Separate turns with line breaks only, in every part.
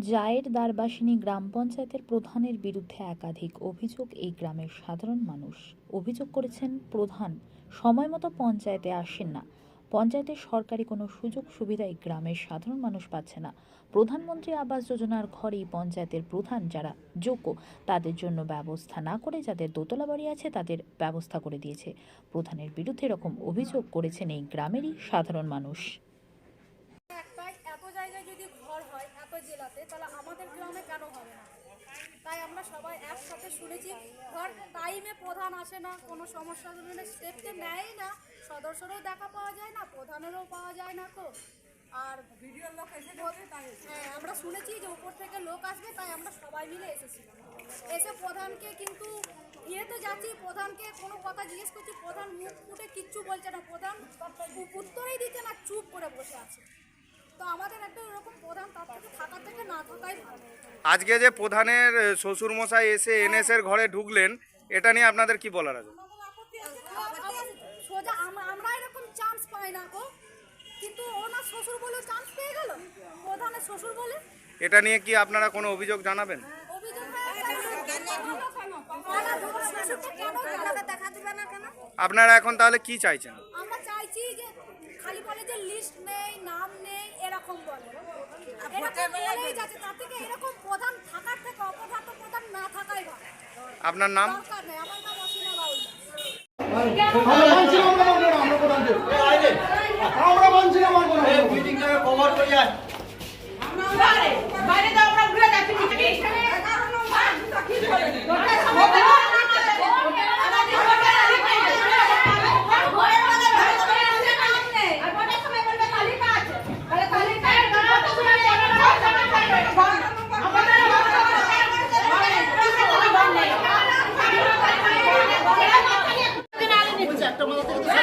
জায়ের দ্বারবাসিনী গ্রাম পঞ্চায়েতের প্রধানের বিরুদ্ধে একাধিক অভিযোগ, এই গ্রামের সাধারণ মানুষ। অভিযোগ করেছেন, প্রধান, সময় মতো পঞ্চায়েতে আসেন না। পঞ্চায়েতের সরকারি কোনো সুযোগ সুবিধা এই গ্রামের সাধারণ মানুষ পাচ্ছে না। প্রধানমন্ত্রী আবাস যোজনার ঘরেই পঞ্চায়েতের প্রধান যারা যোগ্য, তাদের জন্য ব্যবস্থা না করে যাদের দোতলা বাড়ি আছে, তাদের ব্যবস্থা করে দিয়েছে। প্রধানের বিরুদ্ধে এরকম অভিযোগ করেছেন এই গ্রামেরই সাধারণ মানুষ।
তাহলে আমাদের গ্রামে কেন হবে না? তাই আমরা সবাই একসাথে শুনেছি। ঘর টাইমে প্রধান আসে না কোনো সমস্যা হলে স্টেপকে নেয় না। সদস্যরও দেখা পাওয়া যায় না প্রধানেরও পাওয়া যায় না তো। আর ভিডিওর লোক এসে তাই হ্যাঁ আমরা শুনেছি যে উপর থেকে লোক আসবে তাই আমরা সবাই মিলে এসেছিলাম এসে প্রধানকে কিন্তু ইয়েতে যাচ্ছি প্রধানকে কোনো কথা জিজ্ঞেস করছি প্রধান মুখ ফুটে কিচ্ছু বলছে না। প্রধান উত্তরেই দিচ্ছে না চুপ করে বসে আছে। তো আমাদের একটা এরকম প্রধান তার থেকে থাকার থেকে না থাকাই ভালো।
আজকে যে প্রধানের শ্বশুর মশাই এসে এনএস এর ঘরে ঢুকলেন এটা নিয়ে আপনাদের কি বলার আছে?
সোজা আমরা এরকম চান্স পাই না গো। কিন্তু ওনার শ্বশুর বলে চান্স পেয়ে গেল? প্রধানের শ্বশুর বলে?
এটা নিয়ে কি আপনারা কোনো অভিযোগ জানাবেন?
অভিযোগ হয়ে
আপনারা এখন তাহলে কি চাইছেন?
আমরা চাইছি যে খালি বলে যে লিস্ট নেই নাম নেই এরকম বলে। এরকম বলেই যাচ্ছে তার থেকে এরকম প্রধান থাকার থেকে অপদার্থ প্রধান না থাকাই ভালো
আপনার নাম?
দরকার নেই আমার নাম অসীমা বাউল।
আমরা মানছি না আমরা মানবো না আমরা
বাইরে তো ঘুরে যাচ্ছি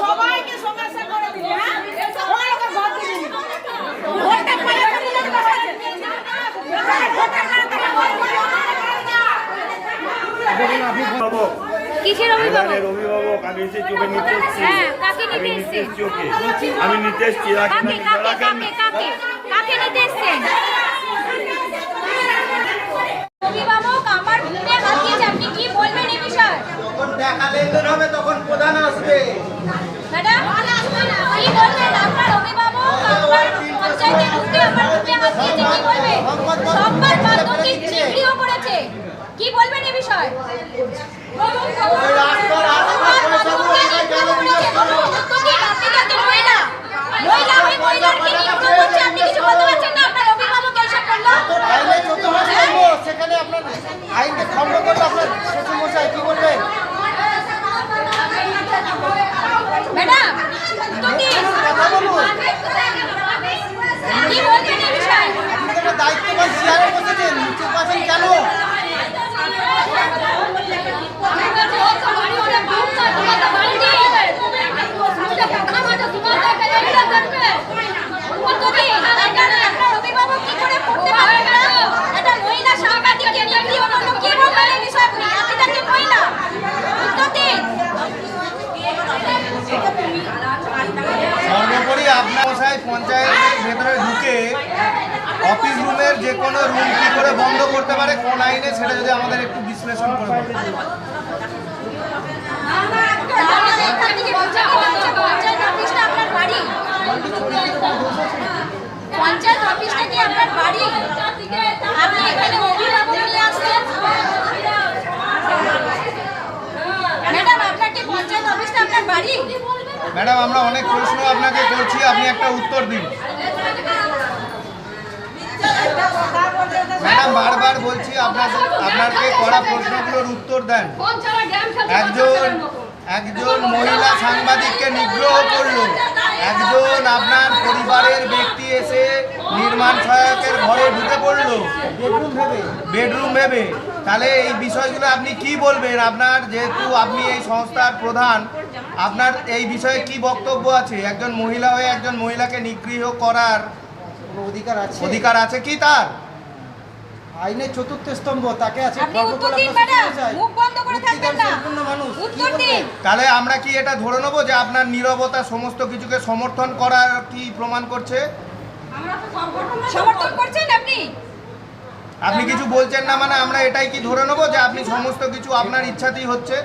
সবাইকে সমস্যা করে দিলে হ্যাঁ সবাইকে ভোট দিবি ভোটটা পরে
কিসের অভিভাবক?
অভিভাবক আমি এসে চোখে নিতে এসেছি।
হ্যাঁ কাকে
আমি
নিতে
এসেছি ওকে। আমি নিতে এসেছি রাখেন
কাকে কাকে
রাখেন।
কাকে কাকে কাকে নিতে এসছেন? অভিভাবক আমার বুকে হাত দিয়েছে আপনি কি বলবেন এই বিষয়ে?
যখন দেখা লেনদেন হবে তখন প্রধান আসবে।
ম্যাডাম কি বলবেন? আপনার অভিভাবক আপনার পঞ্চায়েতের বুকে আমার বুকে হাত দিয়েছে কি বলবেন? সংবাদ মাধ্যম কি চিঠিও করেছে। কি বলবেন এই বিষয়ে
রাস্তার আশপাশ পয়সা গুলো এখানে কেন জিজ্ঞেস করো?
আপনি তো একজন মহিলা মহিলা হয়ে মহিলাকে নিগ্রহ করছে আপনি কিছু বলতে পারছেন না আপনার অভিভাবক এইসব করল
আইনে চোদ্দ মাস করব সেখানে আপনার আইনকে খণ্ড করলে আপনার শ্বশুর মশাই কি বলবেন
ম্যাডাম তুমি
কথা বলুন
কি বলবেন এই বিষয়ে
আপনি তো একটা দায়িত্ববান চেয়ারে বসেছেন চুপ আছেন কেন
অভিভাবক কি করে পড়তে পারবে না একটা মহিলা সাংবাদিককে নিয়ে কি অন্য কি বলবেন এই বিষয়ে আপনি আপনি তো একজন মহিলা উত্তর দিন
সর্বোপরি আপনার মশাই পঞ্চায়েতের ভেতরে ঢুকে অফিস রুমের যে কোনো রুম কি করে বন্ধ করতে পারে কোন আইনে, সেটা যদি আমাদের একটু বিশ্লেষণ করে
পঞ্চায়েত অফিসটা কি আপনার বাড়ি? আপনি এখানে ম্যাডাম, আপনার কি পঞ্চায়েত অফিসটা আপনার বাড়ি?
ম্যাডাম, আমরা অনেক প্রশ্ন আপনাকে করছি, আপনি একটা উত্তর দিন। ম্যাডাম, বারবার বলছি আপনার আপনাকে করা প্রশ্নগুলোর উত্তর দেন। একজন একজন মহিলা সাংবাদিককে নিগ্রহ করল। একজন আপনার পরিবারের ব্যক্তি এসে নির্মাণ সহায়কের ঘরে বেডরুম ভেবে। বেডরুম ভেবে। তাহলে এই বিষয়গুলো আপনি কি বলবেন? আপনার যেহেতু আপনি এই সংস্থার প্রধান আপনার এই বিষয়ে কি বক্তব্য আছে? একজন মহিলা হয়ে একজন মহিলাকে নিগৃহ করার
অধিকার আছে?
অধিকার আছে কি তার?
আইনের চতুর্থ স্তম্ভ তাকে আছে
তাহলে আমরা কি এটা ধরে নেব যে আপনার নীরবতা সমস্ত কিছুকে সমর্থন করার কি প্রমাণ করছে?
সমর্থন করছেন আপনি?
আপনি কিছু বলছেন না মানে আমরা এটাই কি ধরে নেব যে আপনি সমস্ত কিছু আপনার ইচ্ছাতেই
হচ্ছে